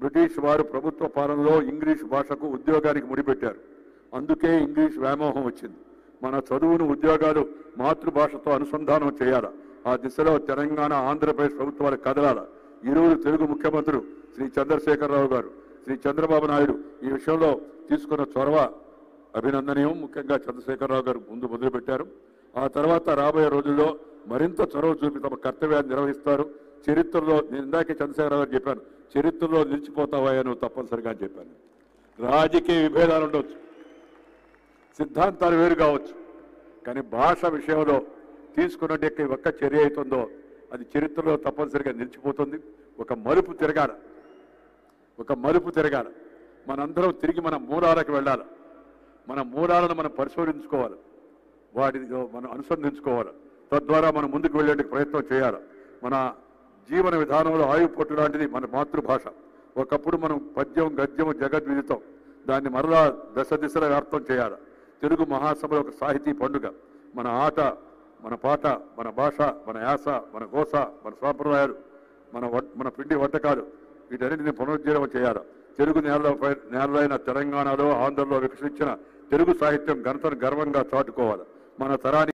British వారు ప్రభుత్వ పాలనలో ఇంగ్లీష్ భాషకు ఉద్యోగానికి ముడిపెట్టారు. అందుకే ఇంగ్లీష్ వ్యామోహం వచ్చింది. మన చదువును ఉద్యోగాలు మాతృభాషతో అనుసంధానం చేయాలా. ఆ దిశలో తెలంగాణ ఆంధ్రప్రదేశ్ ప్రభుత్వాలు కదలాల. ఈరోజు తెలుగు ముఖ్యమంత్రులు శ్రీ చంద్రశేఖరరావు గారు శ్రీ చంద్రబాబు నాయుడు ఈ విషయంలో తీసుకున్న చొరవ అభినందనీయం. ముఖ్యంగా చంద్రశేఖరరావు గారు ముందు మొదలుపెట్టారు. ఆ తర్వాత రాబోయే రోజుల్లో మరింత చొరవ చూపి తమ కర్తవ్యాన్ని నిర్వహిస్తారు. చరిత్రలో నేను ఇందాకే చంద్రశేఖరరావు గారు చెప్పాను చరిత్రలో నిలిచిపోతావయ్యా నువ్వు తప్పనిసరిగా అని చెప్పాను. రాజకీయ విభేదాలు ఉండవచ్చు సిద్ధాంతాలు వేరు కావచ్చు కానీ భాష విషయంలో తీసుకున్నట్టు ఒక్క చర్య అవుతుందో అది చరిత్రలో తప్పనిసరిగా నిలిచిపోతుంది. ఒక మలుపు తిరగాల ఒక మలుపు తిరగాల. మనందరం తిరిగి మన మూలాలకు వెళ్ళాలి మన మూలాలను మనం పరిశోధించుకోవాలి వాటిని మనం అనుసంధించుకోవాలి తద్వారా మనం ముందుకు వెళ్ళేందుకు ప్రయత్నం చేయాలి. మన జీవన విధానంలో ఆయువు పొట్టు లాంటిది మన మాతృభాష. ఒకప్పుడు మనం పద్యం గద్యం జగద్విదితం దాన్ని మరలా దశ దిశల వ్యాప్తం చేయాలి. తెలుగు మహాసభలో ఒక సాహితీ పండుగ. మన ఆట మన పాట మన భాష మన యాస మన గోస మన సాంప్రదాయాలు మన మన పిండి వంటకాలు వీటన్నిటిని పునరుజ్జీవం చేయాలి. తెలుగు నేలపై నేలైన తెలంగాణలో ఆంధ్రలో వికసించిన తెలుగు సాహిత్యం ఘనతను గర్వంగా చాటుకోవాలి. మన తరానికి